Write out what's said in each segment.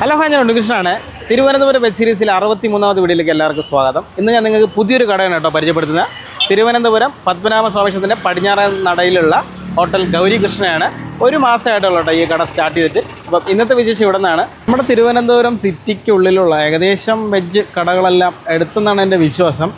Hello ഹാ ഞാൻ ഉണ്ണികൃഷ്ണനാണ്. Thiruvananthapuram web സീരീസിലെ അറുപത്തി മൂന്നാമത് വീഡിയോയിലേക്ക് എല്ലാവർക്കും സ്വാഗതം. ഇന്ന് ഞാൻ നിങ്ങൾക്ക് പുതിയൊരു കടയാണ് കേട്ടോ പരിചയപ്പെടുത്തുന്നത്. തിരുവനന്തപുരം പത്മനാഭ സ്വാമിക്ഷത്തിന്റെ പടിഞ്ഞാറൻ നടയിലുള്ള ഹോട്ടൽ ഗൗരികൃഷ്ണയാണ്. ഒരു മാസമായിട്ടുള്ള കേട്ടോ ഈ കട സ്റ്റാർട്ട് ചെയ്തിട്ട്. അപ്പം ഇന്നത്തെ വിശേഷം ഇവിടെ നിന്നാണ്. നമ്മുടെ തിരുവനന്തപുരം സിറ്റിക്കുള്ളിലുള്ള ഏകദേശം വെജ് കടകളെല്ലാം എടുത്തെന്നാണ് എന്റെ വിശ്വാസം.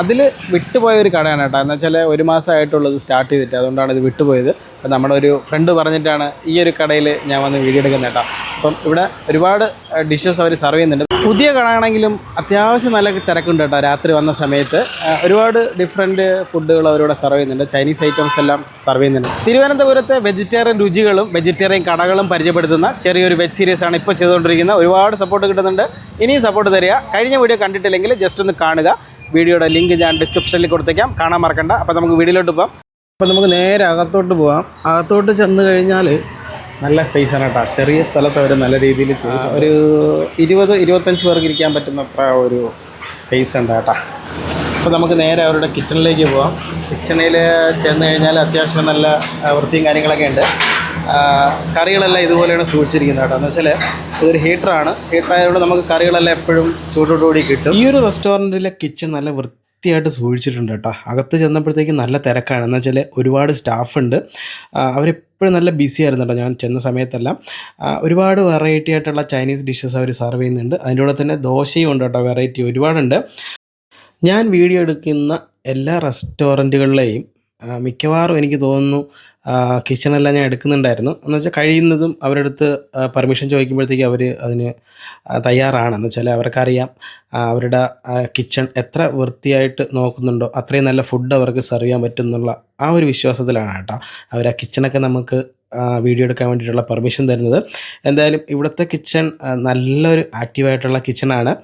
അതിൽ വിട്ടുപോയ ഒരു കടയാണ് കേട്ടോ. എന്ന് വെച്ചാൽ ഒരു മാസമായിട്ടുള്ളത് സ്റ്റാർട്ട് ചെയ്തിട്ട്. അതുകൊണ്ടാണ് ഇത് വിട്ടുപോയത്. അപ്പം നമ്മുടെ ഒരു ഫ്രണ്ട് പറഞ്ഞിട്ടാണ് ഈ ഒരു കടയിൽ ഞാൻ വന്ന് വീഡിയോ എടുക്കുന്നത് കേട്ടോ. അപ്പം ഇവിടെ ഒരുപാട് ഡിഷസ് അവർ സെർവ് ചെയ്യുന്നുണ്ട്. പുതിയ കടയാണെങ്കിലും അത്യാവശ്യം നല്ല തിരക്കുണ്ട് കേട്ടോ രാത്രി വന്ന സമയത്ത്. ഒരുപാട് ഡിഫറെന്റ് ഫുഡുകൾ അവരിവിടെ സെർവ് ചെയ്യുന്നുണ്ട്. ചൈനീസ് ഐറ്റംസ് എല്ലാം സെർവ് ചെയ്യുന്നുണ്ട്. തിരുവനന്തപുരത്തെ വെജിറ്റേറിയൻ രുചികളും വെജിറ്റേറിയൻ കടകളും പരിചയപ്പെടുത്തുന്ന ചെറിയൊരു വെബ് സീരീസ് ആണ് ഇപ്പോൾ ചെയ്തുകൊണ്ടിരിക്കുന്നത്. ഒരുപാട് സപ്പോർട്ട് കിട്ടുന്നുണ്ട്. ഇനിയും സപ്പോർട്ട് തരിക. കഴിഞ്ഞ വീഡിയോ കണ്ടിട്ടില്ലെങ്കിൽ ജസ്റ്റ് ഒന്ന് കാണുക. വീഡിയോയുടെ ലിങ്ക് ഞാൻ ഡിസ്ക്രിപ്ഷനിൽ കൊടുത്തേക്കാം. കാണാൻ മറക്കണ്ട. അപ്പോൾ നമുക്ക് വീഡിയോയിലോട്ട് പോകാം അപ്പോൾ നമുക്ക് നേരെ അകത്തോട്ട് പോകാം അകത്തോട്ട് ചെന്ന് കഴിഞ്ഞാൽ നല്ല സ്പേസ് ആണ് കേട്ടോ. ചെറിയ സ്ഥലത്ത് അവർ നല്ല രീതിയിൽ ചെയ്യും ഒരു ഇരുപത് ഇരുപത്തഞ്ച് പേർക്ക് ഇരിക്കാൻ പറ്റുന്ന അത്ര ഒരു സ്പേസ് ഉണ്ട് കേട്ടോ. അപ്പോൾ നമുക്ക് നേരെ അവരുടെ കിച്ചണിലേക്ക് പോകാം കിച്ചണിൽ ചെന്ന് കഴിഞ്ഞാൽ അത്യാവശ്യം നല്ല വൃത്തിയും കാര്യങ്ങളൊക്കെ ഉണ്ട്. കറികളെല്ലാം ഇതുപോലെയാണ് സൂക്ഷിച്ചിരിക്കുന്നത് കേട്ടോ. എന്ന് വെച്ചാൽ ഇതൊരു ഹീറ്ററാണ് ഹീറ്റർ ആയതുകൊണ്ട് നമുക്ക് കറികളെല്ലാം എപ്പോഴും ചൂടോടുകൂടി കിട്ടും. ഈ ഒരു റെസ്റ്റോറന്റിലെ കിച്ചൺ നല്ല വൃത്തിയായിട്ട് സൂക്ഷിച്ചിട്ടുണ്ട് കേട്ടോ. അകത്ത് ചെന്നപ്പോഴത്തേക്ക് നല്ല തിരക്കാണ്. എന്ന് വെച്ചാൽ ഒരുപാട് സ്റ്റാഫ് ഉണ്ട്. ആ, അവരെപ്പോഴും നല്ല ബിസി ആയിരുന്നു കേട്ടോ. ഞാൻ ചെന്ന സമയത്തെല്ലാം. ഒരുപാട് വെറൈറ്റി ആയിട്ടുള്ള ചൈനീസ് ഡിഷസ് അവർ സെർവ് ചെയ്യുന്നുണ്ട്. അതിന്റെ കൂടെ തന്നെ ദോശയും ഉണ്ട് കേട്ടോ വെറൈറ്റി ഒരുപാടുണ്ട്. ഞാൻ വീഡിയോ എടുക്കുന്ന എല്ലാ റെസ്റ്റോറന്റുകളിലെയും മിക്കവാറും എനിക്ക് തോന്നുന്നു കിച്ചണെല്ലാം ഞാൻ എടുക്കുന്നുണ്ടായിരുന്നു. എന്ന് വെച്ചാൽ കഴിയുന്നതും അവരുടെ അടുത്ത് പെർമിഷൻ ചോദിക്കുമ്പോഴത്തേക്ക് അവർ അതിന് തയ്യാറാണെന്ന് വെച്ചാൽ അവർക്കറിയാം അവരുടെ കിച്ചൺ എത്ര വൃത്തിയായിട്ട് നോക്കുന്നുണ്ടോ അത്രയും നല്ല ഫുഡ് അവർക്ക് സെർവ് ചെയ്യാൻ പറ്റുന്നുള്ള ആ ഒരു വിശ്വാസത്തിലാണ് കേട്ടോ. അവർ ആ കിച്ചണൊക്കെ നമുക്ക് വീഡിയോ എടുക്കാൻ വേണ്ടിയിട്ടുള്ള പെർമിഷൻ തരുന്നത്. എന്തായാലും ഇവിടുത്തെ കിച്ചൺ നല്ലൊരു ആക്റ്റീവായിട്ടുള്ള കിച്ചണാണ്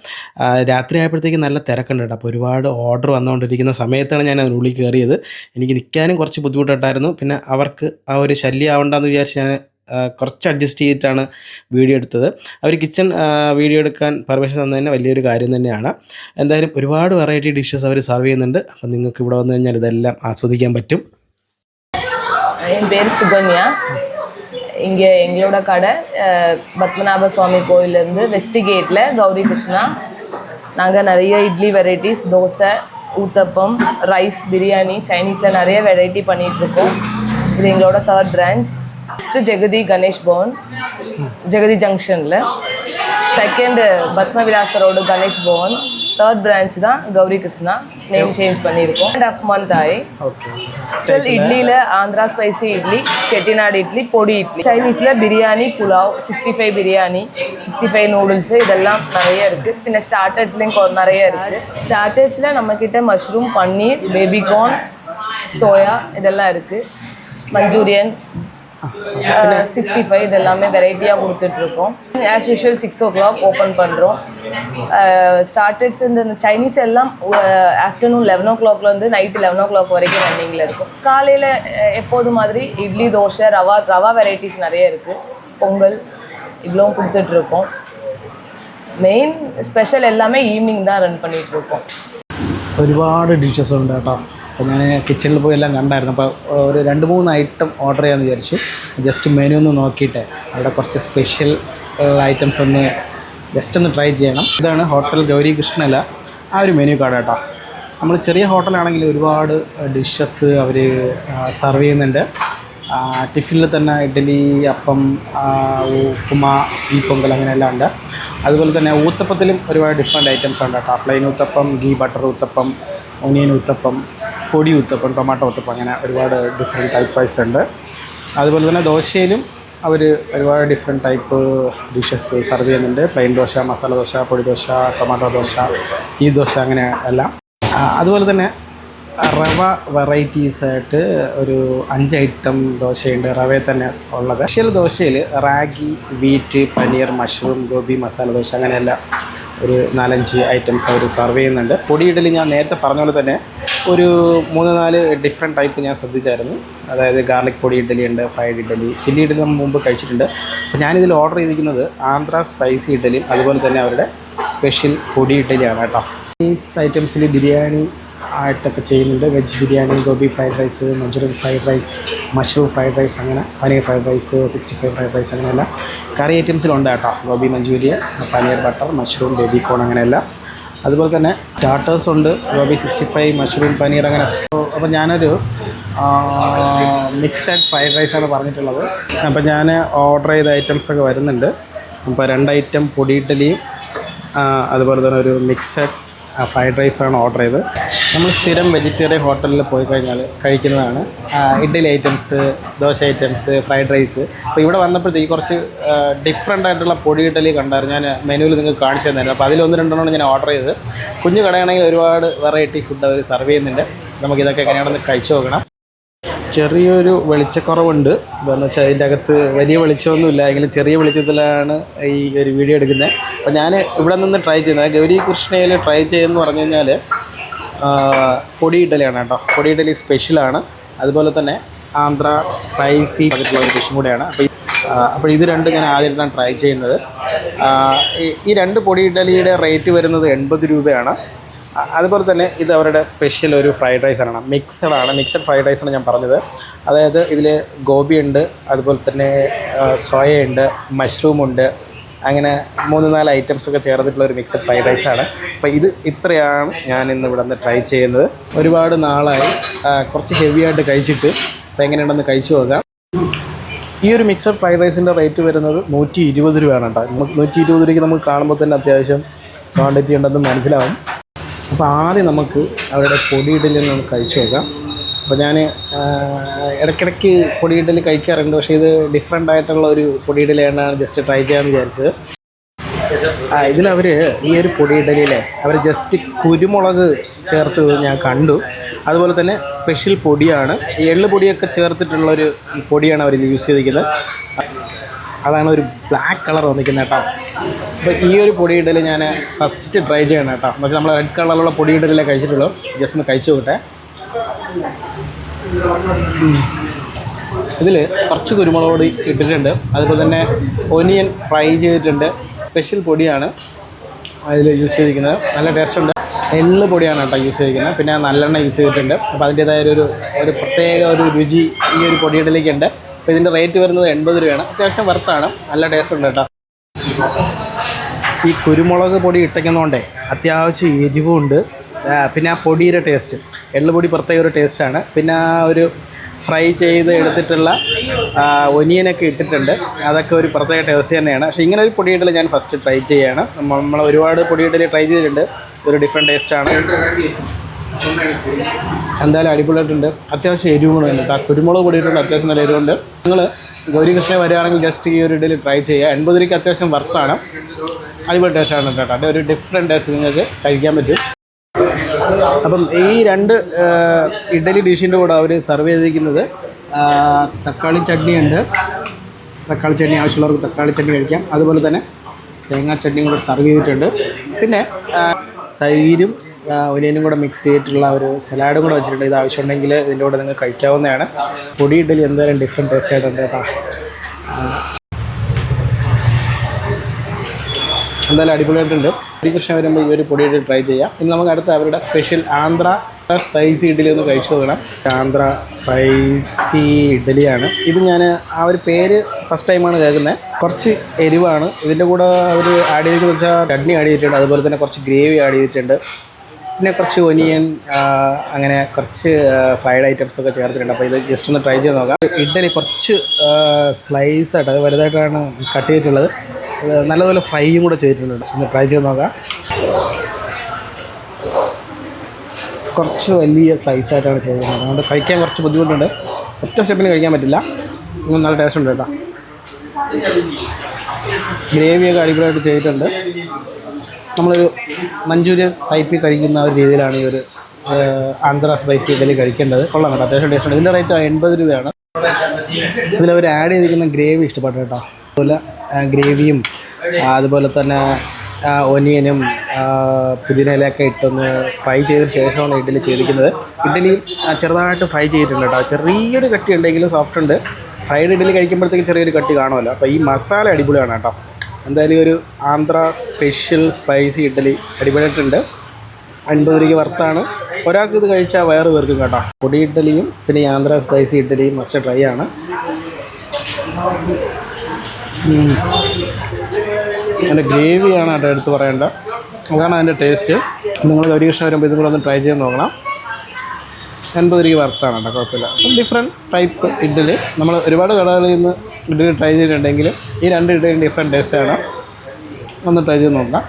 രാത്രി ആയപ്പോഴത്തേക്ക് നല്ല തിരക്കുണ്ട് കേട്ടോ. അപ്പോൾ ഒരുപാട് ഓർഡർ വന്നുകൊണ്ടിരിക്കുന്ന സമയത്താണ് ഞാൻ അതിനുള്ളിൽ കയറിയത്. എനിക്ക് നിൽക്കാനും കുറച്ച് ബുദ്ധിമുട്ടുണ്ടായിരുന്നു. പിന്നെ അവർക്ക് ആ ഒരു ശല്യം ആവണ്ടെന്ന് വിചാരിച്ച് ഞാൻ കുറച്ച് അഡ്ജസ്റ്റ് ചെയ്തിട്ടാണ് വീഡിയോ എടുത്തത്. അവർ കിച്ചൺ വീഡിയോ എടുക്കാൻ പെർമിഷൻ തന്നതിന് വലിയൊരു കാര്യം തന്നെയാണ്. എന്തായാലും ഒരുപാട് വെറൈറ്റി ഡിഷസ് അവർ സെർവ് ചെയ്യുന്നുണ്ട്. അപ്പം നിങ്ങൾക്ക് ഇവിടെ വന്നു കഴിഞ്ഞാൽ ഇതെല്ലാം ആസ്വദിക്കാൻ പറ്റും. என் பேர் சுகன்யா. இங்கே எங்களோட கடை பத்மநாப சுவாமி கோயிலேருந்து வெஸ்ட் கேட்டில் கௌரி கிருஷ்ணா. நாங்கள் நிறைய இட்லி வெரைட்டிஸ் தோசை ஊத்தப்பம் ரைஸ் பிரியாணி சைனீஸில் நிறைய வெரைட்டி பண்ணிகிட்ருக்கோம் இது எங்களோட third branch first Jagathi Ganesh Bhavan Jagathi ஜங்ஷனில் second Padma Ganesh Bhavan. Third branch தான் கௌரி கிருஷ்ணா. நேம் சேஞ்ச் பண்ணியிருக்கோம். அண்ட் ஆஃப் மந்த் ஆகி. ஸ்டில் இட்லியில் Andhra spicy idli Chettinad idli podi idli. சைனீஸில் biryani pulao sixty five biryani sixty five noodles இதெல்லாம் நிறைய இருக்குது பின்ன ஸ்டார்டர்ஸ்லேயும் நிறைய இருக்குது ஸ்டார்டர்ஸில் நம்மக்கிட்ட மஷ்ரூம் பன்னீர் பேபிகார்ன் சோயா இதெல்லாம் இருக்குது மஞ்சூரியன் சிக்ஸ்டி ஃபைவ் இது எல்லாமே வெரைட்டியாக கொடுத்துட்ருக்கோம் as usual six o'clock open பண்ணுறோம் ஸ்டார்டர்ஸ் இந்த சைனீஸ் எல்லாம் ஆஃப்டர்நூன் லெவன் ஓ கிளாக்லேருந்து நைட்டு லெவன் ஓ கிளாக் வரைக்கும் ரன்னிங்கில் இருக்கும் காலையில் எப்போது மாதிரி இட்லி தோசை ரவா ரவா வெரைட்டிஸ் நிறைய இருக்குது பொங்கல் இவ்வளவும் கொடுத்துட்ருக்கோம் மெயின் ஸ்பெஷல் எல்லாமே ஈவினிங் தான் ரன் பண்ணிகிட்ருக்கோம் ഒരുപാട് ഡിഷസ് ഉണ്ട് കേട്ടോ അപ്പോൾ ഞാൻ കിച്ചണിൽ പോയി എല്ലാം കണ്ടായിരുന്നു. അപ്പോൾ ഒരു രണ്ട് മൂന്ന് ഐറ്റം ഓർഡർ ചെയ്യാമെന്ന് വിചാരിച്ചു. ജസ്റ്റ് മെനു ഒന്ന് നോക്കിയിട്ട് അവിടെ കുറച്ച് സ്പെഷ്യൽ ഐറ്റംസ് ഒന്ന് ജസ്റ്റ് ഒന്ന് ട്രൈ ചെയ്യണം. ഇതാണ് ഹോട്ടൽ ഗൗരി കൃഷ്ണല ആ ഒരു മെനു കാർഡ് കേട്ടോ. നമ്മൾ ചെറിയ ഹോട്ടലാണെങ്കിൽ ഒരുപാട് ഡിഷസ് അവർ സെർവ് ചെയ്യുന്നുണ്ട്. ടിഫിനിൽ തന്നെ ഇഡ്ഡലി അപ്പം ഉപ്പുമ ഗീ പൊങ്കൽ അങ്ങനെയെല്ലാം ഉണ്ട്. അതുപോലെ തന്നെ ഊത്തപ്പത്തിലും ഒരുപാട് ഡിഫറെന്റ് ഐറ്റംസ് ഉണ്ട് കേട്ടോ. Plain uttapam ghee butter uttapam onion uttapam podi uttapam tomato uttapam അങ്ങനെ ഒരുപാട് ഡിഫറെന്റ് ടൈപ്പ് റൈസ് ഉണ്ട്. അതുപോലെ തന്നെ ദോശയിലും അവർ ഒരുപാട് ഡിഫറെന്റ് ടൈപ്പ് ഡിഷസ് സെർവ് ചെയ്യുന്നുണ്ട്. Plain dosa masala dosa podi dosa tomato dosa cheese dosa അങ്ങനെ എല്ലാം. അതുപോലെ തന്നെ റവ വെറൈറ്റീസ് ആയിട്ട് ഒരു അഞ്ച് ഐറ്റം ദോശയുണ്ട് റവയിൽ തന്നെ ഉള്ളത്. സ്പെഷ്യൽ ദോശയിൽ റാഗി വീറ്റ് പനീർ മഷ്റൂം ഗോബി മസാല ദോശ അങ്ങനെയെല്ലാം ഒരു നാലഞ്ച് ഐറ്റംസ് അവർ സെർവ് ചെയ്യുന്നുണ്ട്. പൊടി ഇഡലി ഞാൻ നേരത്തെ പറഞ്ഞ പോലെ തന്നെ ഒരു മൂന്ന് നാല് ഡിഫറെന്റ് ടൈപ്പ് ഞാൻ ശ്രദ്ധിച്ചായിരുന്നു. അതായത് ഗാർലിക് പൊടി ഇഡ്ഡലി ഉണ്ട് ഫ്രൈഡ് ഇഡ്ഡലി. ചില്ലി ഇഡ്ഡലി നമ്മൾ മുമ്പ് കഴിച്ചിട്ടുണ്ട്. അപ്പോൾ ഞാനിതിൽ ഓർഡർ ചെയ്തിരിക്കുന്നത് ആന്ധ്ര സ്പൈസി ഇഡ്ഡലിയും അതുപോലെ തന്നെ അവരുടെ സ്പെഷ്യൽ പൊടി ഇഡ്ഡലിയാണ് കേട്ടോ. ചൈനീസ് ഐറ്റംസിൽ ബിരിയാണി ആയിട്ടൊക്കെ ചെയ്യുന്നുണ്ട്. Veg biryani gobi fried rice manchurian fried rice mushroom fried rice അങ്ങനെ paneer fried rice sixty five fried rice അങ്ങനെയെല്ലാം കറി ഐറ്റംസിലുണ്ട് കേട്ടോ. Gobi manchurian paneer butter mushroom baby corn അങ്ങനെയെല്ലാം അതുപോലെ തന്നെ സ്റ്റാർട്ടേഴ്സ് ഉണ്ട്. Gobi sixty five mushroom paneer അങ്ങനെ. അപ്പോൾ ഞാനൊരു മിക്സഡ് ഫ്രൈഡ് റൈസാണ് പറഞ്ഞിട്ടുള്ളത്. അപ്പോൾ ഞാൻ ഓർഡർ ചെയ്ത ഐറ്റംസ് ഒക്കെ വരുന്നുണ്ട്. അപ്പോൾ രണ്ട് ഐറ്റം പൊടി ഇഡ്ഡലിയും അതുപോലെ തന്നെ ഒരു മിക്സഡ് ഫ്രൈഡ് റൈസാണ് ഓർഡർ ചെയ്തത്. നമ്മൾ സ്ഥിരം വെജിറ്റേറിയൻ ഹോട്ടലിൽ പോയി കഴിഞ്ഞാൽ കഴിക്കുന്നതാണ്. Idli items dosa items fried rice. അപ്പോൾ ഇവിടെ വന്നപ്പോഴത്തേക്ക് കുറച്ച് ഡിഫറെന്റ് ആയിട്ടുള്ള പൊടി ഇഡ്ഡലി കണ്ടായിരുന്നു. ഞാൻ മെനുവിൽ നിങ്ങൾക്ക് കാണിച്ചു തന്നായിരുന്നു. അപ്പോൾ അതിലൊന്ന് രണ്ടെണ്ണം ഞാൻ ഓർഡർ ചെയ്തത്. കുഞ്ഞു കടയാണെങ്കിൽ ഒരുപാട് വെറൈറ്റി ഫുഡ് അവർ സെർവ് ചെയ്യുന്നുണ്ട്. നമുക്കിതൊക്കെ എങ്ങനെയാണെന്ന് കഴിച്ചു നോക്കണം. ചെറിയൊരു വെളിച്ചക്കുറവുണ്ട്. എന്താണെന്ന് വെച്ചാൽ അതിന്റെ അകത്ത് വലിയ വെളിച്ചമൊന്നുമില്ല. എങ്കിലും ചെറിയ വെളിച്ചത്തിലാണ് ഈ ഒരു വീഡിയോ എടുക്കുന്നത് അപ്പോൾ ഞാൻ ഇവിടെ നിന്ന് ട്രൈ ചെയ്യുന്നത്. ഗൗരി കൃഷ്ണയിൽ ട്രൈ ചെയ്യുമെന്ന് പറഞ്ഞു കഴിഞ്ഞാൽ പൊടി ഇഡലിയാണ് കേട്ടോ. പൊടി ഇഡലി സ്പെഷ്യലാണ്. അതുപോലെ തന്നെ ആന്ധ്ര സ്പൈസി ആയിട്ടുള്ള ഒരു ഡിഷും കൂടെയാണ്. അപ്പോൾ അപ്പോൾ ഇത് രണ്ടും ഞാൻ ആദ്യമായിട്ടാണ് ട്രൈ ചെയ്യുന്നത്. ഈ- രണ്ട് പൊടി ഇഡലിയുടെ റേറ്റ് വരുന്നത് എൺപത് രൂപയാണ്. അതുപോലെ തന്നെ ഇത് അവരുടെ സ്പെഷ്യൽ ഒരു ഫ്രൈഡ് റൈസ് ആണ്. മിക്സഡ് ആണ്. മിക്സഡ് ഫ്രൈഡ് റൈസ് ആണ് ഞാൻ പറഞ്ഞത്. അതായത് ഇതിൽ ഗോബി ഉണ്ട് അതുപോലെ തന്നെ സോയ ഉണ്ട് മഷ്റൂം ഉണ്ട്. അങ്ങനെ മൂന്ന് നാല് ഐറ്റംസ് ഒക്കെ ചേർന്നിട്ടുള്ള ഒരു മിക്സഡ് ഫ്രൈഡ് റൈസ് ആണ്. അപ്പോൾ ഇത് ഇത്രയാണ് ഞാൻ ഇന്ന് ഇവിടെ നിന്ന് ട്രൈ ചെയ്യുന്നത്. ഒരുപാട് നാളായി. കുറച്ച് ഹെവി ആയിട്ട് കഴിച്ചിട്ട് അപ്പോൾ എങ്ങനെയുണ്ടെന്ന് കഴിച്ചു നോക്കാം. ഈ ഒരു മിക്സഡ് ഫ്രൈഡ് റൈസിന്റെ റേറ്റ് വരുന്നത് നൂറ്റി ഇരുപത് രൂപയാണ് കേട്ടോ. നൂറ്റി ഇരുപത് രൂപയ്ക്ക് നമുക്ക് കാണുമ്പോൾ തന്നെ അത്യാവശ്യം ക്വാണ്ടിറ്റി ഉണ്ടെന്ന് മനസ്സിലാവും. അപ്പോൾ ആദ്യം നമുക്ക് അവരുടെ പൊടിയിടലിൽ നിന്ന് കഴിച്ചു നോക്കാം. അപ്പോൾ ഞാൻ ഇടയ്ക്കിടയ്ക്ക് പൊടിയിടൽ കഴിക്കാറുണ്ട്. പക്ഷേ ഇത് ഡിഫറെന്റ് ആയിട്ടുള്ള ഒരു പൊടിയിടലാണ് ജസ്റ്റ് ട്രൈ ചെയ്യാമെന്ന് വിചാരിച്ചത്. ആ ഇതിലവർ ഈ ഒരു പൊടിയിടലിലെ അവർ ജസ്റ്റ് കുരുമുളക് ചേർത്ത് ഞാൻ കണ്ടു. അതുപോലെ തന്നെ സ്പെഷ്യൽ പൊടിയാണ്. എള്ള് പൊടിയൊക്കെ ചേർത്തിട്ടുള്ള ഒരു പൊടിയാണ് അവർ യൂസ് ചെയ്തിരിക്കുന്നത്. അതാണ് ഒരു ബ്ലാക്ക് കളർ വന്നിരിക്കുന്നത് കേട്ടോ. അപ്പോൾ ഈ ഒരു പൊടിയിടൽ ഞാൻ ഫസ്റ്റ് ട്രൈ ചെയ്യണം കേട്ടോ. എന്ന് വെച്ചാൽ നമ്മൾ റെഡ് കളറിലുള്ള പൊടിയിടലേ കഴിച്ചിട്ടുള്ളൂ. ജസ്റ്റ് ഒന്ന് കഴിച്ചു നോക്കട്ടെ. ഇതിൽ കുറച്ച് കുരുമുളക് പൊടി ഇട്ടിട്ടുണ്ട്. അതുപോലെ തന്നെ ഒനിയൻ ഫ്രൈ ചെയ്തിട്ടുണ്ട്. സ്പെഷ്യൽ പൊടിയാണ് അതിൽ യൂസ് ചെയ്തിരിക്കുന്നത്. നല്ല ടേസ്റ്റ് ഉണ്ട്. എള്ള് പൊടിയാണ് കേട്ടോ യൂസ് ചെയ്തിരിക്കുന്നത്. പിന്നെ നല്ലെണ്ണ യൂസ് ചെയ്തിട്ടുണ്ട്. അപ്പോൾ അതിന്റേതായ ഒരു ഒരു പ്രത്യേക ഒരു രുചി ഈ ഒരു പൊടിയിടലേക്ക് ഉണ്ട്. അപ്പോൾ ഇതിന്റെ റേറ്റ് വരുന്നത് എൺപത് രൂപയാണ്. അത്യാവശ്യം വർത്താണ് നല്ല ടേസ്റ്റ് ഉണ്ട് കേട്ടോ. ഈ കുരുമുളക് പൊടി ഇട്ടയ്ക്കുന്നതുകൊണ്ടേ അത്യാവശ്യം എരിവുണ്ട്. പിന്നെ ആ പൊടിയുടെ ടേസ്റ്റ് എള്ളുപൊടി പ്രത്യേക ഒരു ടേസ്റ്റാണ് പിന്നെ ആ ഒരു ഫ്രൈ ചെയ്ത് എടുത്തിട്ടുള്ള ഒനിയനൊക്കെ ഇട്ടിട്ടുണ്ട്. അതൊക്കെ ഒരു പ്രത്യേക ടേസ്റ്റ് തന്നെയാണ്. പക്ഷേ ഇങ്ങനെ ഒരു പൊടി പൊടിയിടൽ ഞാൻ ഫസ്റ്റ് ട്രൈ ചെയ്യുകയാണ് നമ്മൾ ഒരുപാട് പൊടി പൊടിയിടൽ ട്രൈ ചെയ്തിട്ടുണ്ട്. ഒരു ഡിഫറെന്റ് ടേസ്റ്റാണ് എന്തായാലും അടിപൊളിയായിട്ടുണ്ട്. അത്യാവശ്യം എരിവ് കൂടെ ഉണ്ട്. ആ കുരുമുളക് പൊടിയിട്ടുണ്ട് അത്യാവശ്യം നല്ല എരിവുണ്ട്. നിങ്ങൾ ഗൗരി കൃഷ്ണ വരികയാണെങ്കിൽ ജസ്റ്റ് ഈ ഒരു ഇഡലി ട്രൈ ചെയ്യുക. എൺപത് രൂപയ്ക്ക് അത്യാവശ്യം വർത്താണ് അടിപൊളി ടേസ്റ്റാണ് കേട്ടോ. അതിന്റെ ഒരു ഡിഫറെന്റ് ടേസ്റ്റ് നിങ്ങൾക്ക് കഴിക്കാൻ പറ്റും. അപ്പം ഈ രണ്ട് ഇഡലി ഡിഷിന്റെ കൂടെ അവർ സെർവ് ചെയ്തിരിക്കുന്നത് തക്കാളി തക്കാളി ചട്നിയുണ്ട് തക്കാളി ചട്നി ആവശ്യമുള്ളവർക്ക് തക്കാളി ചട്നി കഴിക്കാം. അതുപോലെ തന്നെ തേങ്ങാ ചട്നിയും കൂടെ സെർവ് ചെയ്തിട്ടുണ്ട്. പിന്നെ തൈരും ഒനിയനും കൂടെ മിക്സ് ചെയ്തിട്ടുള്ള ഒരു സലാഡും കൂടെ വെച്ചിട്ടുണ്ട്. ഇത് ആവശ്യമുണ്ടെങ്കിൽ ഇതിന്റെ കൂടെ നിങ്ങൾക്ക് കഴിക്കാവുന്നതാണ്. പൊടി ഇഡലി എന്തായാലും ഡിഫറെന്റ് ടേസ്റ്റ് ആയിട്ടുണ്ട് കേട്ടോ. എന്തായാലും അടിപൊളിയായിട്ടുണ്ട്. ഹരികൃഷ്ണ വരുമ്പോൾ ഈ ഒരു പൊടി ഇഡലി ട്രൈ ചെയ്യാം. ഇനി നമുക്ക് അടുത്ത അവരുടെ സ്പെഷ്യൽ ആന്ധ്ര സ്പൈസി ഇഡ്ഡലി ഒന്ന് കഴിച്ചു നോക്കണം. ആന്ധ്ര സ്പൈസി ഇഡ്ഡലിയാണ്. ഇത് ഞാൻ ആ ഒരു പേര് ഫസ്റ്റ് ടൈമാണ് കേൾക്കുന്നത് കുറച്ച് എരിവാണ്. ഇതിന്റെ കൂടെ അവർ ആഡ് ചെയ്തെന്ന് വെച്ചാൽ ചട്നി ആഡ് ചെയ്തിട്ടുണ്ട്. അതുപോലെ തന്നെ കുറച്ച് ഗ്രേവി ആഡ് ചെയ്തിട്ടുണ്ട്. പിന്നെ കുറച്ച് ഒനിയൻ അങ്ങനെ കുറച്ച് ഫ്രൈഡ് ഐറ്റംസ് ഒക്കെ ചേർത്തിട്ടുണ്ട്. അപ്പോൾ ഇത് ജസ്റ്റ് ഒന്ന് ട്രൈ ചെയ്ത് നോക്കാം. ഇഡ്ഡലി കുറച്ച് സ്ലൈസ് ആയിട്ട് അത് വലുതായിട്ടാണ് കട്ട് ചെയ്തിട്ടുള്ളത്. നല്ലതുപോലെ ഫ്രൈയും കൂടെ ചെയ്തിട്ടുണ്ട്. ഒന്ന് ട്രൈ ചെയ്ത് നോക്കാം. കുറച്ച് വലിയ സ്ലൈസ് ആയിട്ടാണ് ചെയ്തിട്ടുള്ളത് അതുകൊണ്ട് കഴിക്കാൻ കുറച്ച് ബുദ്ധിമുട്ടുണ്ട്. ഒറ്റ സ്റ്റെപ്പിന് കഴിക്കാൻ പറ്റില്ല. നല്ല ടേസ്റ്റ് ഉണ്ട് കേട്ടോ. ഗ്രേവിയൊക്കെ അടിപൊളിയായിട്ട് ചെയ്തിട്ടുണ്ട്. നമ്മളൊരു മഞ്ചൂരിയൻ ടൈപ്പിൽ കഴിക്കുന്ന ഒരു രീതിയിലാണ് ഈ ഒരു ആന്ധ്ര സ്പൈസി ഇതിൽ കഴിക്കേണ്ടത്. കൊള്ളാം കേട്ടോ അത്യാവശ്യം ടേസ്റ്റ് ഉണ്ട്. ഇതിന്റെ റേറ്റ് എൺപത് രൂപയാണ്. ഇതിലവർ ആഡ് ചെയ്തിരിക്കുന്ന ഗ്രേവി ഇഷ്ടപ്പെട്ടു കേട്ടോ? അതുപോലെ ഗ്രേവിയും അതുപോലെ തന്നെ ഒനിയനും പുതിനയിലൊക്കെ ഇട്ടൊന്ന് ഫ്രൈ ചെയ്ത ശേഷമാണ് ഇഡ്ഡലി ചെയ്തിരിക്കുന്നത്. ഇഡ്ഡലി ചെറുതായിട്ട് ഫ്രൈ ചെയ്തിട്ടുണ്ട് കേട്ടോ. ചെറിയൊരു കട്ടി ഉണ്ടെങ്കിലും സോഫ്റ്റ് ഉണ്ട്. ഫ്രൈഡ് ഇഡ്ഡലി കഴിക്കുമ്പോഴത്തേക്കും ചെറിയൊരു കട്ടി കാണുമല്ലോ. അപ്പോൾ ഈ മസാല അടിപൊളിയാണ് കേട്ടോ. എന്തായാലും ഒരു ആന്ധ്ര സ്പെഷ്യൽ സ്പൈസി ഇഡ്ഡലി അടിപൊളിയായിട്ടുണ്ട്. അൻപത് രൂപയ്ക്ക് വർത്താണ്. ഒരാൾക്ക് ഇത് കഴിച്ചാൽ വയറ് പേർക്കും കേട്ടോ. പൊടി ഇഡ്ഡലിയും പിന്നെ ആന്ധ്ര സ്പൈസി ഇഡ്ഡലിയും മസ്റ്റ് ട്രൈ ആണ്. അതിന്റെ ഗ്രേവിയാണ് കേട്ടോ എടുത്ത് പറയേണ്ട അതാണ് അതിന്റെ ടേസ്റ്റ് നിങ്ങൾ ഗൗരികൃഷ്ണ വരുമ്പോൾ ഇതും കൂടെ ഒന്ന് ട്രൈ ചെയ്ത് നോക്കണം. എൺപത് രൂപ വർത്താണ് കേട്ടോ കുഴപ്പമില്ല ഡിഫറെന്റ് ടൈപ്പ് ഇഡ്ഡലി. നമ്മൾ ഒരുപാട് കടകളിൽ നിന്ന് ഇഡ്ഡലി ട്രൈ ചെയ്തിട്ടുണ്ടെങ്കിലും ഈ രണ്ട് ഇഡ്ഡലി ഡിഫറെന്റ് ടേസ്റ്റാണ് ഒന്ന് ട്രൈ ചെയ്ത് നോക്കാം.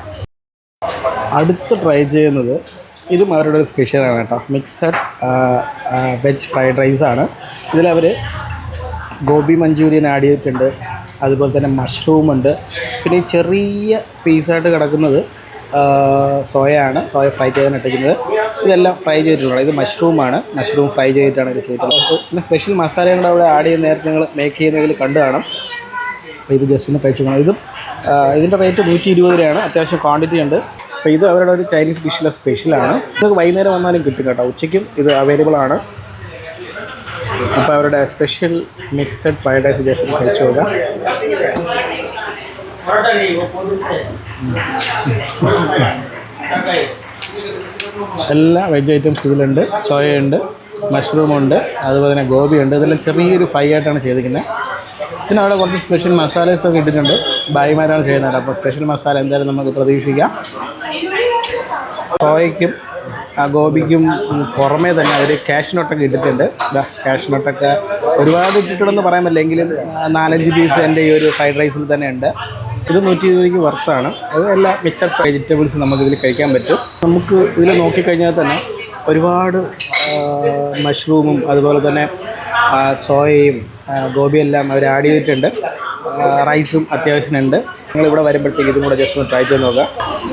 അടുത്ത് ട്രൈ ചെയ്യുന്നത് ഇതും അവരുടെ ഒരു സ്പെഷ്യലാണ് കേട്ടോ. മിക്സഡ് വെജ് ഫ്രൈഡ് റൈസാണ് ഇതിലവർ ഗോബി മഞ്ചൂരിയൻ ആഡ് ചെയ്തിട്ടുണ്ട്. അതുപോലെ തന്നെ മഷ്റൂം ഉണ്ട്. പിന്നെ ചെറിയ പീസായിട്ട് കിടക്കുന്നത് സോയയാണ്. സോയ ഫ്രൈ ചെയ്താണ് ഇട്ടിരിക്കുന്നത് ഇതെല്ലാം ഫ്രൈ ചെയ്തിട്ടുള്ളത് ഇത് മഷ്റൂമാണ്. മഷ്റൂം ഫ്രൈ ചെയ്തിട്ടാണ് ഇത് ചെയ്തിട്ടുള്ളത്. പിന്നെ സ്പെഷ്യൽ മസാലകളുടെ അവിടെ ആഡ് ചെയ്യുന്ന നേരത്തെ നിങ്ങൾ മേക്ക് ചെയ്യുന്നതിൽ കണ്ടു കാണും. അപ്പോൾ ഇത് ജസ്റ്റ് ഒന്ന് കഴിച്ചു കാണാം ഇതും ഇതിന്റെ റേറ്റ് നൂറ്റി ഇരുപത് രൂപയാണ്. അത്യാവശ്യം ക്വാണ്ടിറ്റി ഉണ്ട്. അപ്പോൾ ഇത് അവരുടെ ഒരു ചൈനീസ് ഡിഷിലെ സ്പെഷ്യലാണ് നിങ്ങൾക്ക് വൈകുന്നേരം വന്നാലും കിട്ടും കേട്ടോ. ഉച്ചയ്ക്കും ഇത് അവൈലബിൾ ആണ്. അപ്പോൾ അവരുടെ special mixed fried rice just കഴിച്ചു നോക്കാം എല്ലാ വെജ് ഐറ്റംസ് ഇതിലുണ്ട് സോയയുണ്ട് മഷ്റൂം ഉണ്ട് അതുപോലെ തന്നെ ഗോബി ഉണ്ട്. ഇതെല്ലാം ചെറിയൊരു ഫ്രൈ ആയിട്ടാണ് ചെയ്തിരിക്കുന്നത്. പിന്നെ അവിടെ കുറച്ച് സ്പെഷ്യൽ മസാലസ് ഒക്കെ ഇട്ടിട്ടുണ്ട്. ഭായിമാരാണ് ചെയ്യുന്നത്. അപ്പോൾ സ്പെഷ്യൽ മസാല എന്തായാലും നമുക്ക് പ്രതീക്ഷിക്കാം. സോയയ്ക്കും ആ ഗോപിക്കും പുറമേ തന്നെ അവർ ക്യാഷ് നോട്ടൊക്കെ ഇട്ടിട്ടുണ്ട്. ക്യാഷ് നോട്ടൊക്കെ ഒരുപാട് ഇട്ടിട്ടുണ്ടെന്ന് പറയാൻ പറ്റില്ല. എങ്കിലും നാലഞ്ച് പീസ് എന്റെ ഈ ഒരു ഫ്രൈഡ് റൈസിൽ തന്നെ ഉണ്ട്. ഇത് നൂറ്റി ഇരുപതിക്ക് വർത്താണ് അത് എല്ലാ മിക്സഡ് വെജിറ്റബിൾസ് നമുക്കിതിൽ കഴിക്കാൻ പറ്റും. നമുക്ക് ഇതിൽ നോക്കിക്കഴിഞ്ഞാൽ തന്നെ ഒരുപാട് മഷ്റൂമും അതുപോലെ തന്നെ സോയയും ഗോപിയെല്ലാം അവർ ആഡ് ചെയ്തിട്ടുണ്ട്. റൈസും അത്യാവശ്യം ഉണ്ട് നിങ്ങൾ ഇവിടെ വരുമ്പോഴത്തേക്ക് ഇതും കൂടെ ജസ്റ്റ് ഒന്ന് ട്രൈ ചെയ്ത് നോക്കുക.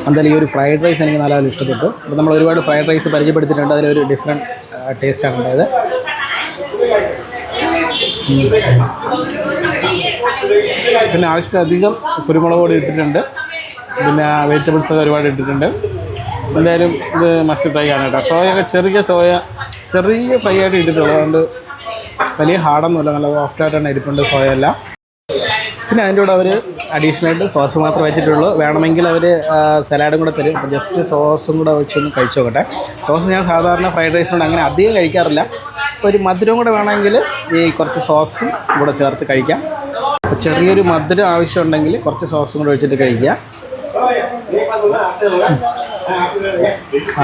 എന്തായാലും ഈ ഒരു ഫ്രൈഡ് റൈസ് എനിക്ക് നല്ലപോലെ ഇഷ്ടപ്പെട്ടു. അപ്പോൾ നമ്മൾ ഒരുപാട് ഫ്രൈഡ് റൈസ് പരിചയപ്പെടുത്തിയിട്ടുണ്ട്. അതിലൊരു ഡിഫറെന്റ് ടേസ്റ്റാണ് ഉണ്ടായത്. പിന്നെ ആവശ്യത്തിലധികം കുരുമുളക് പൊടി ഇട്ടിട്ടുണ്ട്. പിന്നെ വെജിറ്റബിൾസ് ഒക്കെ ഒരുപാട് ഇട്ടിട്ടുണ്ട്. എന്തായാലും ഇത് മസ്റ്റ് ട്രൈ ആണ് കേട്ടോ. സോയൊക്കെ ചെറിയ സോയ ചെറിയ ഫ്രൈ ആയിട്ട് ഇട്ടിട്ടുള്ളൂ. അതുകൊണ്ട് വലിയ ഹാർഡൊന്നുമില്ല. നല്ല സോഫ്റ്റായിട്ടാണ് ഇരിപ്പുണ്ട് സോയ എല്ലാം. പിന്നെ അതിന്റെ കൂടെ അവർ അഡീഷണൽ ആയിട്ട് സോസ് മാത്രം വെച്ചിട്ടുള്ളൂ. വേണമെങ്കിൽ അവർ സലാഡും കൂടെ തരും. അപ്പോൾ ജസ്റ്റ് സോസും കൂടെ വെച്ചൊന്ന് കഴിച്ചു നോക്കട്ടെ. സോസ് ഞാൻ സാധാരണ ഫ്രൈഡ് റൈസ് കൊണ്ട് അങ്ങനെ അധികം കഴിക്കാറില്ല. ഒരു മധുരം കൂടെ വേണമെങ്കിൽ ഈ കുറച്ച് സോസും കൂടെ ചേർത്ത് കഴിക്കാം. ചെറിയൊരു മധുരം ആവശ്യമുണ്ടെങ്കിൽ കുറച്ച് സോസും കൂടെ ഒഴിച്ചിട്ട് കഴിക്കുക.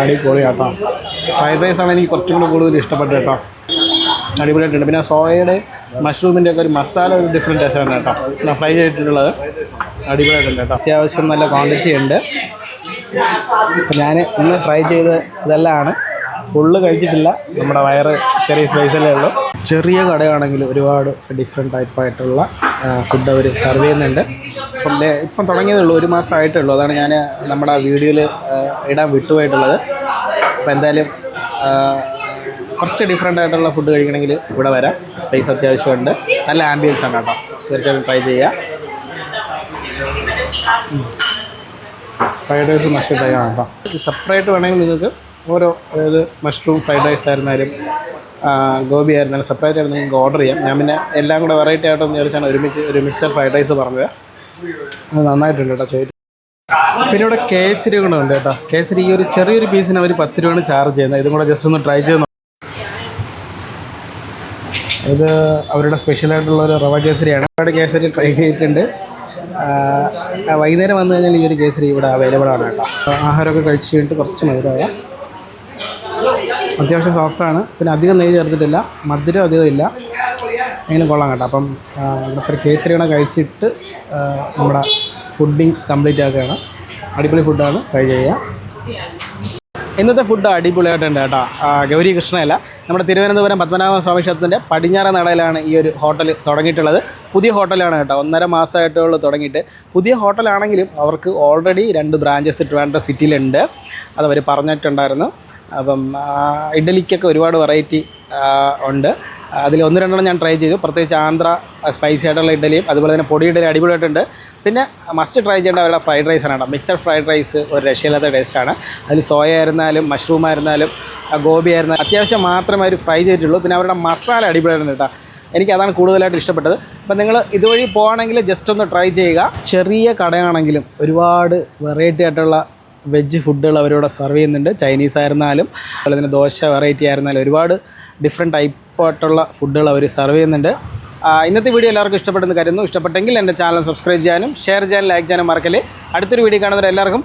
അടിപൊളി കേട്ടോ ഫ്രൈഡ് റൈസ് ആണ് എനിക്ക് കുറച്ചും കൂടെ കൂടുതൽ ഇഷ്ടപ്പെട്ടു കേട്ടോ. അടിപൊളിയായിട്ടുണ്ട്. പിന്നെ സോയയുടെ മഷ്റൂമിന്റെ ഒക്കെ ഒരു മസാല ഒരു ഡിഫറെന്റ് ആണ് കേട്ടോ. പിന്നെ ഫ്രൈ ചെയ്തിട്ടുള്ളത്. അടിപൊളിയായിട്ടുണ്ട് കേട്ടോ. അത്യാവശ്യം നല്ല ക്വാണ്ടിറ്റി ഉണ്ട്. ഞാൻ ഇന്ന് ട്രൈ ചെയ്ത ഇതെല്ലാമാണ് ഫുള്ള് കഴിച്ചിട്ടില്ല. നമ്മുടെ വയറ് ചെറിയ സ്പൈസല്ലേ ഉള്ളൂ. ചെറിയ കടയാണെങ്കിൽ ഒരുപാട് ഡിഫറെന്റ് ടൈപ്പായിട്ടുള്ള ഫുഡ് അവർ സെർവ് ചെയ്യുന്നുണ്ട്. ഇപ്പം തുടങ്ങിയതേ ഉള്ളൂ. ഒരു മാസമായിട്ടേ ഉള്ളൂ. അതാണ് ഞാൻ നമ്മുടെ വീഡിയോയിൽ ഇടാൻ വിട്ടുപോയിട്ടുള്ളത്. അപ്പം എന്തായാലും കുറച്ച് ഡിഫറെന്റ് ആയിട്ടുള്ള ഫുഡ് കഴിക്കണമെങ്കിൽ ഇവിടെ വരാം. സ്പേസ് അത്യാവശ്യമുണ്ട്. നല്ല ആംബിയൻസ് ആണ് കേട്ടോ. തീർച്ചയായിട്ടും ട്രൈ ചെയ്യുക. ഫ്രൈഡ് റൈസ് ട്രൈ ആണ് കേട്ടോ. സെപ്പറേറ്റ് വേണമെങ്കിൽ നിങ്ങൾക്ക് ഓരോ അതായത് മഷ്റൂം ഫ്രൈഡ് റൈസ് ആയിരുന്നാലും ഗോബി ആയിരുന്നാലും സെപ്പറേറ്റ് ആയിട്ട് നിങ്ങൾക്ക് ഓർഡർ ചെയ്യാം. ഞാൻ പിന്നെ എല്ലാം കൂടെ വെറൈറ്റി ആയിട്ടൊന്ന് ചോദിച്ചാണ് ഒരുമിച്ച് ഒരു മിക്സർ ഫ്രൈഡ് റൈസ് പറഞ്ഞത്. നന്നായിട്ടുണ്ട് കേട്ടോ ചെയ്ത് പിന്നെ ഇവിടെ കേസരി കൂടെ ഉണ്ട് കേട്ടോ. കേസരി ഈ ഒരു ചെറിയൊരു പീസിന് അവർ പത്ത് രൂപയാണ് ചാർജ് ചെയ്യുന്നത്. ഇതും കൂടെ ജസ്റ്റ് ഒന്ന് ട്രൈ ചെയ്ത് ഇത് അവരുടെ സ്പെഷ്യലായിട്ടുള്ള ഒരു റവ കേസരിയാണ്. ഒരുപാട് കേസരി ട്രൈ ചെയ്തിട്ടുണ്ട്. വൈകുന്നേരം വന്നു കഴിഞ്ഞാൽ ഈ ഒരു കേസരി ഇവിടെ അവൈലബിൾ ആണ് കേട്ടോ. ആഹാരമൊക്കെ കഴിച്ച് കഴിഞ്ഞിട്ട് കുറച്ച് മധുരമാകാം അത്യാവശ്യം സോഫ്റ്റാണ്. പിന്നെ അധികം നെയ്യ് ചേർത്തിട്ടില്ല. മധുരം അധികം ഇല്ല. എങ്ങനെ കൊള്ളാം കേട്ടോ. അപ്പം ഇവിടുത്തെ കേസരി കഴിച്ചിട്ട് നമ്മുടെ ഫുഡിങ് കംപ്ലീറ്റ് ആക്കുകയാണ്. അടിപൊളി ഫുഡാണ്. ട്രൈ ചെയ്യുക ഇന്നത്തെ ഫുഡ് അടിപൊളിയായിട്ടുണ്ട് കേട്ടോ. ഗൗരി കൃഷ്ണയല്ല നമ്മുടെ തിരുവനന്തപുരം പത്മനാഭ സ്വാമി ക്ഷേത്രത്തിന്റെ പടിഞ്ഞാറ നടയിലാണ് ഈ ഒരു ഹോട്ടൽ തുടങ്ങിയിട്ടുള്ളത്. പുതിയ ഹോട്ടലാണ് കേട്ടോ. ഒന്നര മാസമായിട്ടുള്ള തുടങ്ങിയിട്ട്. പുതിയ ഹോട്ടലാണെങ്കിലും അവർക്ക് ഓൾറെഡി രണ്ട് ബ്രാഞ്ചസ് ട്രിവാൻഡ്രം സിറ്റിയിലുണ്ട് അതവർ പറഞ്ഞിട്ടുണ്ടായിരുന്നു. അപ്പം ഇഡ്ഡലിക്കൊക്കെ ഒരുപാട് വെറൈറ്റി ഉണ്ട്. അതിൽ ഒന്ന് രണ്ടെണ്ണം ഞാൻ ട്രൈ ചെയ്തു. പ്രത്യേകിച്ച് ആന്ധ്ര സ്പൈസി ആയിട്ടുള്ള ഇഡ്ഡലിയും അതുപോലെ തന്നെ പൊടി ഇഡ്ഡലി അടിപൊളിയായിട്ടുണ്ട്. പിന്നെ മസ്റ്റ് ട്രൈ ചെയ്യേണ്ട അവരുടെ ഫ്രൈഡ് റൈസ് ആണ് കേട്ടോ. മിക്സഡ് ഫ്രൈഡ് റൈസ് ഒരു രക്ഷയില്ലാത്ത ടേസ്റ്റാണ് അതിൽ സോയ ആയിരുന്നാലും മഷ്റൂം ആയിരുന്നാലും ഗോബി ആയിരുന്നാലും അത്യാവശ്യം മാത്രമേ അവർ ഫ്രൈ ചെയ്തിട്ടുള്ളൂ. പിന്നെ അവരുടെ മസാല അടിപൊളിയാണ് കേട്ടോ. എനിക്ക് അതാണ് കൂടുതലായിട്ട് ഇഷ്ടപ്പെട്ടത്. അപ്പം നിങ്ങൾ ഇതുവഴി പോകുകയാണെങ്കിൽ ജസ്റ്റ് ഒന്ന് ട്രൈ ചെയ്യുക. ചെറിയ കടയാണെങ്കിലും ഒരുപാട് വെറൈറ്റി ആയിട്ടുള്ള വെജ് ഫുഡുകൾ അവരിവിടെ സെർവ് ചെയ്യുന്നുണ്ട്. ചൈനീസ് ആയിരുന്നാലും അതുപോലെ തന്നെ ദോശ വെറൈറ്റി ആയിരുന്നാലും ഒരുപാട് ഡിഫറെന്റ് ടൈപ്പായിട്ടുള്ള ഫുഡുകൾ അവർ സെർവ് ചെയ്യുന്നുണ്ട്. ഇന്നത്തെ വീഡിയോ എല്ലാവർക്കും ഇഷ്ടപ്പെട്ടെന്ന് കരുതുന്നു. ഇഷ്ടപ്പെട്ടെങ്കിൽ എന്റെ ചാനൽ സബ്സ്ക്രൈബ് ചെയ്യാനും ഷെയർ ചെയ്യാനും ലൈക്ക് ചെയ്യാനും മറക്കല്ലേ. അടുത്തൊരു വീഡിയോ കാണുന്നവർ എല്ലാവർക്കും